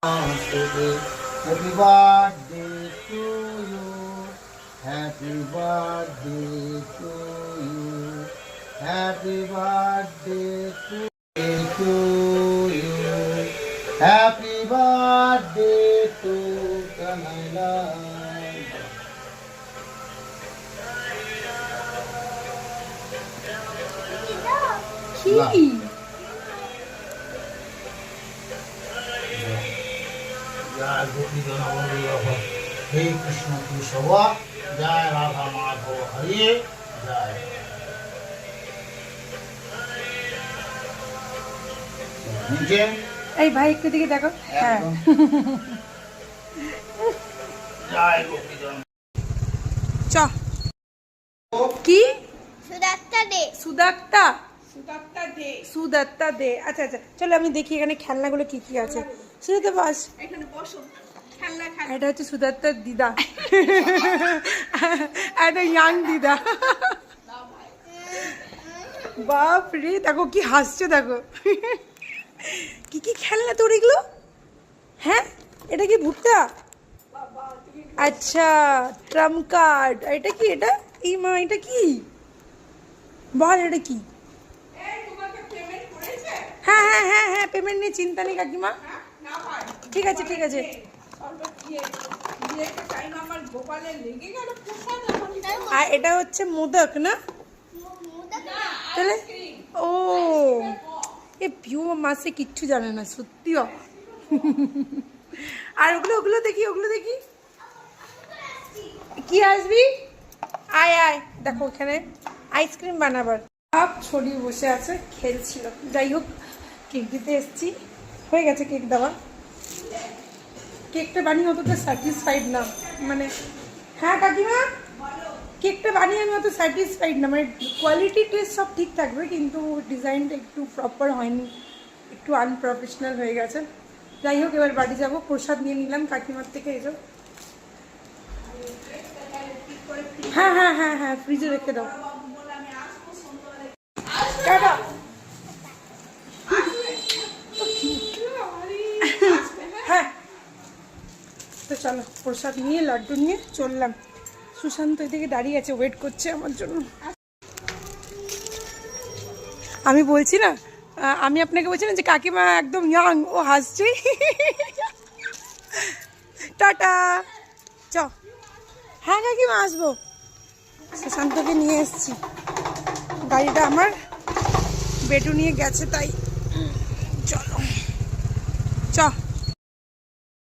Happy birthday to you. Happy birthday to you. Happy birthday to you. Happy birthday to Kanala. কি হে কৃষ্ণ কেশব জয় রাধা মাধব হরে জয়। নিচে। এই ভাই একটু দিকে দেখো। হ্যাঁ। জয় চ। কি? সুদাত্তা দে। সুদাক্তা সুদাক্তা দে। সুদাত্তা দে। আচ্ছা আচ্ছা চলো আমি দেখি এখানে খেলনাগুলো কি কি আছে। সুদাত্তা বাস। এখানে বসো। খেলনা এটা হচ্ছে সুদাত্তার দিদা। একটা ইয়াং দিদা। বাপ রে দেখো কি হাসছে দেখো। কি কি খেলনা তোর এগুলো? হ্যাঁ? এটা কি ভুট্টা? আচ্ছা ট্রাম কার্ড। এটা কি এটা? এই মা এটা কি? বল এটা কি হ্যাঁ হ্যাঁ হ্যাঁ হ্যাঁ পেমেন্ট নিয়ে চিন্তা নেই, কাকিমা। ঠিক আছে ঠিক আছে। আর এটা হচ্ছে মোদক, না? তাহলে? ও। এ পিউ মাসে কিচ্ছু জানে না সত্যিও আর ওগুলো ওগুলো দেখি ওগুলো দেখি। কি আসবি? আয় আয়। দেখো ওখানে আইসক্রিম বানাবার। সব ছড়িয়ে বসে আছে, খেলছিল। যাই হোক কেক দিতে এসছি। হয়ে গেছে কেক দেওয়া। কেকটা বানিয়ে অতটা স্যাটিসফাইড না। মানে হ্যাঁ কাকিমা? কেকটা বানিয়ে আমি অত স্যাটিসফাইড না। মানে কোয়ালিটি টেস্ট সব ঠিক থাকবে, কিন্তু ডিজাইনটা একটু প্রপার হয়নি। একটু আনপ্রফেশনাল হয়ে গেছে। যাই হোক, এবার বাড়ি যাব। প্রসাদ নিয়ে নিলাম কাকিমার থেকে এসব হ্যাঁ হ্যাঁ হ্যাঁ হ্যাঁ ফ্রিজে রেখে দাও। টাটা। চলো প্রসাদ নিয়ে লাড্ডু নিয়ে চললাম। সুশান্ত এদিকে দাঁড়িয়ে আছে ওয়েট করছে আমার জন্য। আমি বলছি না আমি আপনাকে বলছি না যে কাকিমা একদম ইয়াং ও হাসছে। টাটা। চ। হ্যাঁ কাকিমা, আসব। সুশান্তকে নিয়ে এসছি। গাড়িটা আমার বেটু নিয়ে গেছে, তাই। চলো। চ।